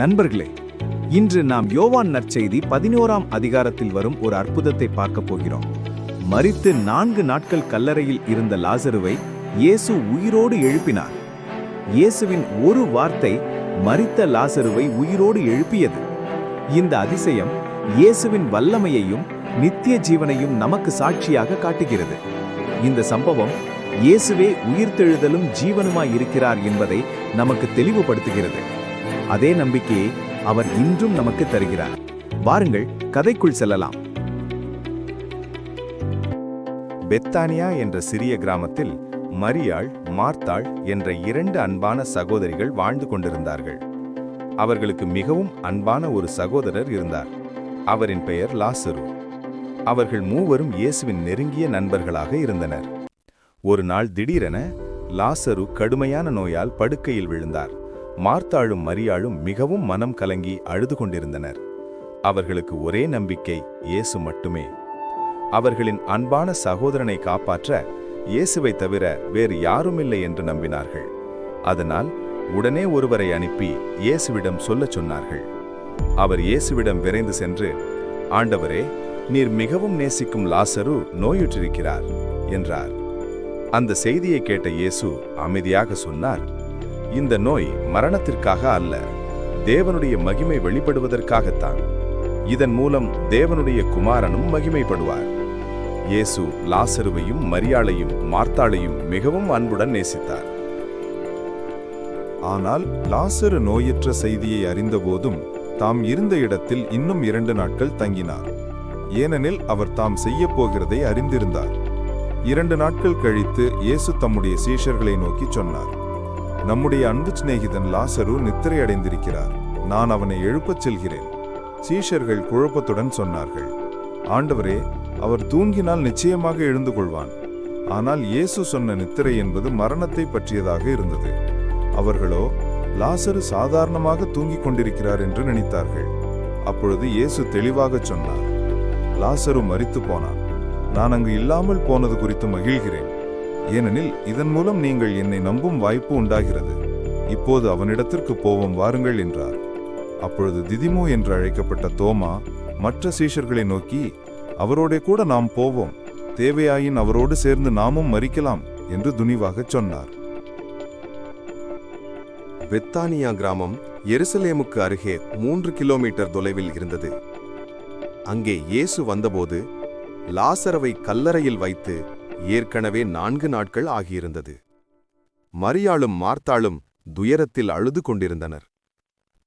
நண்பர்களே இன்று நாம் யோவான் நற்செய்தி பதினோராம் அதிகாரத்தில் வரும் ஒரு அற்புதத்தை பார்க்க போகிறோம். மறித்து நான்கு நாட்கள் கல்லறையில் இருந்த லாசருவை இயேசு உயிரோடு எழுப்பினார். இயேசுவின் ஒரு வார்த்தை மறித்த லாசருவை உயிரோடு எழுப்பியது. இந்த அதிசயம் இயேசுவின் வல்லமையையும் நித்திய ஜீவனையும் நமக்கு சாட்சியாக காட்டுகிறது. இந்த சம்பவம் இயேசுவே உயிர்த்தெழுதலும் ஜீவனுமாய் இருக்கிறார் என்பதை நமக்கு தெளிவுபடுத்துகிறது. அதே நம்பிக்கையை அவர் இன்றும் நமக்கு தருகிறார். வாருங்கள் கதைக்குள் செல்லலாம். பெத்தானியா என்ற சிறிய கிராமத்தில் மரியாள் மார்த்தாள் என்ற இரண்டு அன்பான சகோதரிகள் வாழ்ந்து கொண்டிருந்தார்கள். அவர்களுக்கு மிகவும் அன்பான ஒரு சகோதரர் இருந்தார். அவரின் பெயர் லாசரு. அவர்கள் மூவரும் இயேசுவின் நெருங்கிய நண்பர்களாக இருந்தனர். ஒரு நாள் திடீரென லாசரு கடுமையான நோயால் படுக்கையில் விழுந்தார். மார்த்தாளும் மரியாளும் மிகவும் மனம் கலங்கி அழுது கொண்டிருந்தனர். அவர்களுக்கு ஒரே நம்பிக்கை இயேசு மட்டுமே. அவர்களின் அன்பான சகோதரனை காப்பாற்ற இயேசுவை தவிர வேறு யாருமில்லை என்று நம்பினார்கள். அதனால் உடனே ஒருவரை அனுப்பி இயேசுவிடம் சொல்லச் சொன்னார்கள். அவர் இயேசுவிடம் விரைந்து சென்று ஆண்டவரே நீர் மிகவும் நேசிக்கும் லாசரு நோயுற்றிருக்கிறார் என்றார். அந்த செய்தியை கேட்ட இயேசு அமைதியாக சொன்னார். இந்த நோய் மரணத்திற்காக அல்ல தேவனுடைய மகிமை வெளிப்படுவதற்காகத்தான். இதன் மூலம் தேவனுடைய குமாரனும் மகிமைப்படுவார். இயேசு லாசருவையும் மரியாளையும் மார்த்தாளையும் மிகவும் அன்புடன் நேசித்தார். ஆனால் லாசரு நோயற்ற செய்தியை அறிந்தபோதும் தாம் இருந்த இடத்தில் இன்னும் இரண்டு நாட்கள் தங்கினார். ஏனெனில் அவர் தாம் செய்யப் போகிறதை அறிந்திருந்தார். இரண்டு நாட்கள் கழித்து இயேசு தம்முடைய சீஷர்களை நோக்கி சொன்னார். நம்முடைய அன்பு சிநேகிதன் லாசரு நித்திரை அடைந்திருக்கிறார் நான் அவனை எழுப்பச் செல்கிறேன். சீஷர்கள் குழப்பத்துடன் சொன்னார்கள். ஆண்டவரே அவர் தூங்கினால் நிச்சயமாக எழுந்து கொள்வான். ஆனால் இயேசு சொன்ன நித்திரை என்பது மரணத்தை பற்றியதாக இருந்தது. அவர்களோ லாசரு சாதாரணமாக தூங்கிக் கொண்டிருக்கிறார் என்று நினைத்தார்கள். அப்பொழுது இயேசு தெளிவாகச் சொன்னார். லாசரு மறித்து போனான். நான் அங்கு இல்லாமல் போனது குறித்து மகிழ்கிறேன். ஏனெனில் இதன் மூலம் நீங்கள் என்னை நம்பும் வாய்ப்பு உண்டாகிறது. இப்போது அவனிடத்திற்கு போவோம் வாருங்கள் என்றார். அப்பொழுது திதிமோ என்று அழைக்கப்பட்ட தோமா மற்ற சீஷர்களை நோக்கி அவரோட கூட நாம் போவோம். தேவையாயின் அவரோடு சேர்ந்து நாமும் மறிக்கலாம் என்று துணிவாகச் சொன்னார். பெத்தானியா கிராமம் எருசலேமுக்கு அருகே மூன்று கிலோமீட்டர் தொலைவில் இருந்தது. அங்கே இயேசு வந்தபோது லாசரவை கல்லறையில் வைத்து ஏற்கனவே நான்கு நாட்கள் ஆகியிருந்தது. மரியாளும் மார்த்தாளும் துயரத்தில் அழுது கொண்டிருந்தனர்.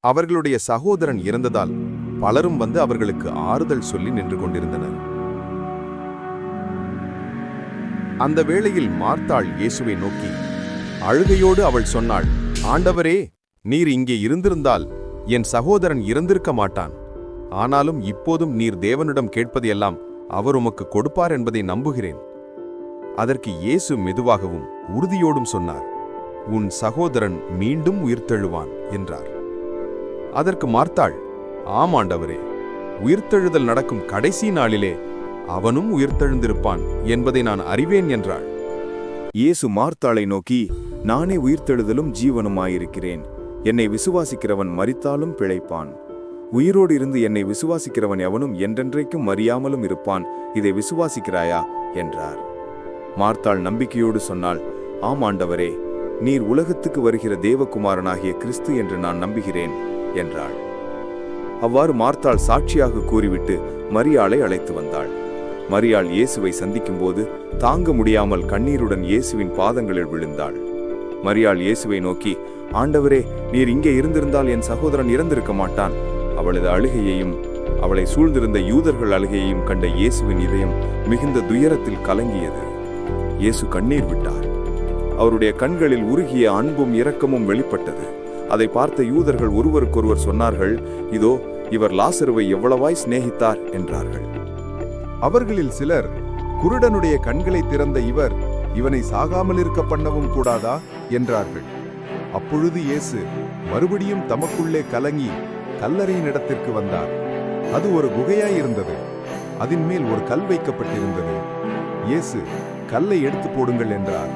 அவர்களுடைய சகோதரன் இறந்ததால் பலரும் வந்து அவர்களுக்கு ஆறுதல் சொல்லி நின்று கொண்டிருந்தனர். அந்த வேளையில் மார்த்தாள் இயேசுவை நோக்கி அழுகையோடு அவள் சொன்னாள் ஆண்டவரே நீர் இங்கே இருந்திருந்தால் என் சகோதரன் இறந்திருக்க மாட்டான். ஆனாலும் இப்போதும் நீர் தேவனிடம் கேட்பதையெல்லாம் அவர் உமக்கு கொடுப்பார் என்பதை நம்புகிறேன். அதற்கு இயேசு மெதுவாகவும் உறுதியோடும் சொன்னார் உன் சகோதரன் மீண்டும் உயிர்த்தெழுவான் என்றார். அதற்கு மார்த்தாள் ஆமாண்டவரே உயிர்த்தெழுதல் நடக்கும் கடைசி நாளிலே அவனும் உயிர்த்தெழுந்திருப்பான் என்பதை நான் அறிவேன் என்றாள். இயேசு மார்த்தாளை நோக்கி நானே உயிர்த்தெழுதலும் ஜீவனுமாயிருக்கிறேன். என்னை விசுவாசிக்கிறவன் மறித்தாலும் பிழைப்பான். உயிரோடு இருந்து என்னை விசுவாசிக்கிறவன் எவனும் என்றென்றைக்கும் மறியாமலும் இருப்பான். இதை விசுவாசிக்கிறாயா? என்றார். மார்த்தாள் நம்பிக்கையோடு சொன்னாள் ஆம் ஆண்டவரே நீர் உலகத்துக்கு வருகிற தேவகுமாரனாகிய கிறிஸ்து என்று நான் நம்புகிறேன் என்றாள். அவ்வாறு மார்த்தாள் சாட்சியாக கூறிவிட்டு மரியாளை அழைத்து வந்தாள். மரியாள் இயேசுவை சந்திக்கும்போது தாங்க முடியாமல் கண்ணீருடன் இயேசுவின் பாதங்களில் விழுந்தாள். மரியாள் இயேசுவை நோக்கி ஆண்டவரே நீர் இங்கே இருந்திருந்தால் என் சகோதரன் இறந்திருக்க மாட்டான். அவளது அழுகையையும் அவளை சூழ்ந்திருந்த யூதர்கள் அழுகையையும் கண்ட இயேசுவின் இதயம் மிகுந்த துயரத்தில் கலங்கியது. இயேசு கண்ணீர் விட்டார். அவருடைய கண்களில் உருகிய அன்பும் இரக்கமும் வெளிப்பட்டது. அதை பார்த்த யூதர்கள் ஒருவருக்கொருவர் சொன்னார்கள் இதோ இவர் லாசருவை எவ்வளவாய் சிநேகித்தார்? என்றார்கள். அவர்களில் சிலர் குருடனுடைய கண்களை திறந்த இவர் இவனை சாகாமல் இருக்க பண்ணவும் கூடாதா? என்றார்கள். அப்பொழுது இயேசு மறுபடியும் தமக்குள்ளே கலங்கி கல்லறையின் இடத்திற்கு வந்தார். அது ஒரு குகையாயிருந்தது அதன் மேல் ஒரு கல் வைக்கப்பட்டிருந்தது. இயேசு கல்லை எடுத்து போடுங்கள் என்றார்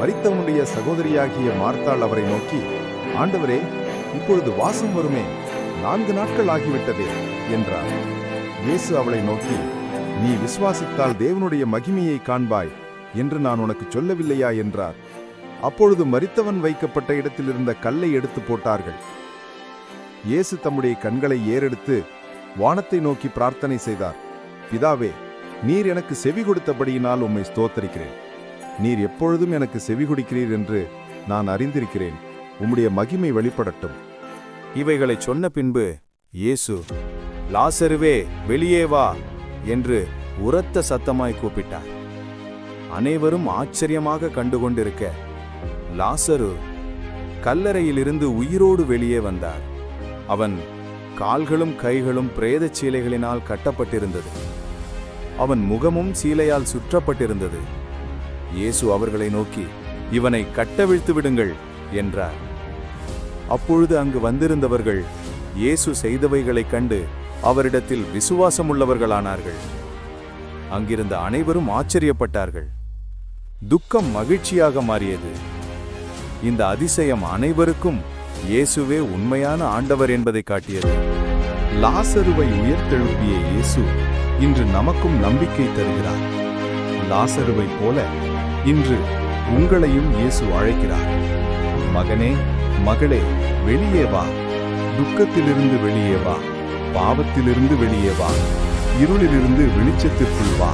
மறித்தவனுடைய சகோதரியாகிய மார்த்தாள் அவரை நோக்கி ஆண்டவரே இப்பொழுது வாசம் வருமே நான்கு நாட்கள் ஆகிவிட்டதே என்றார் இயேசு அவளை நோக்கி நீ விசுவாசித்தால் தேவனுடைய மகிமையை காண்பாய் என்று நான் உனக்கு சொல்லவில்லையா? என்றார். அப்பொழுது மரித்தவன் வைக்கப்பட்ட இடத்தில் இருந்த கல்லை எடுத்து போட்டார்கள். இயேசு தம்முடைய கண்களை ஏறெடுத்து வானத்தை நோக்கி பிரார்த்தனை செய்தார். பிதாவே நீர் எனக்கு செவி கொடுத்தபடியினால் உம்மை ஸ்தோத்தரிக்கிறேன். நீர் எப்பொழுதும் எனக்கு செவி கொடுக்கிறீர் என்று நான் அறிந்திருக்கிறேன். உம்முடைய மகிமை வெளிப்படட்டும். இவைகளைச் சொன்ன பின்பு இயேசு லாசருவே வெளியே வா என்று உரத்த சத்தமாய் கூப்பிட்டார். அனைவரும் ஆச்சரியமாக கண்டுகொண்டிருக்க லாசரு கல்லறையிலிருந்து உயிரோடு வெளியே வந்தார். அவன் கால்களும் கைகளும் பிரேதச் சீலைகளினால் கட்டப்பட்டிருந்தது. அவன் முகமும் சீலையால் சுற்றப்பட்டிருந்தது. இயேசு அவர்களை நோக்கி இவனை கட்டவிழ்த்து விடுங்கள் என்றார். அப்பொழுது அங்கு வந்திருந்தவர்கள் இயேசு செய்தவைகளைக் கண்டு அவரிடத்தில் விசுவாசமுள்ளவர்களானார்கள். அங்கிருந்த அனைவரும் ஆச்சரியப்பட்டார்கள். துக்கம் மகிழ்ச்சியாக மாறியது. இந்த அதிசயம் அனைவருக்கும் இயேசுவே உண்மையான ஆண்டவர் என்பதை காட்டியது. லாசருவை உயர்த்தெழுப்பிய இயேசு இன்று நமக்கும் நம்பிக்கை தருகிறார். லாசருவை போல இன்று உங்களையும் இயேசு அழைக்கிறார். மகனே மகளே வெளியே வா. துக்கத்திலிருந்து வெளியே வா. பாவத்திலிருந்து வெளியே வா. இருளிலிருந்து வெளிச்சத்திற்குள் வா.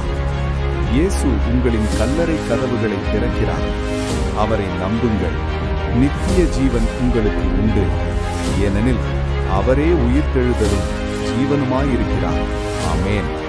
இயேசு உங்களின் கல்லறை கதவுகளை திறக்கிறார். அவரை நம்புங்கள். நித்திய ஜீவன் உங்களுக்கு உண்டு. ஏனெனில் அவரே உயிர்த்தெழுதலும் ஜீவனுமாயிருக்கிறார். ஆமென்.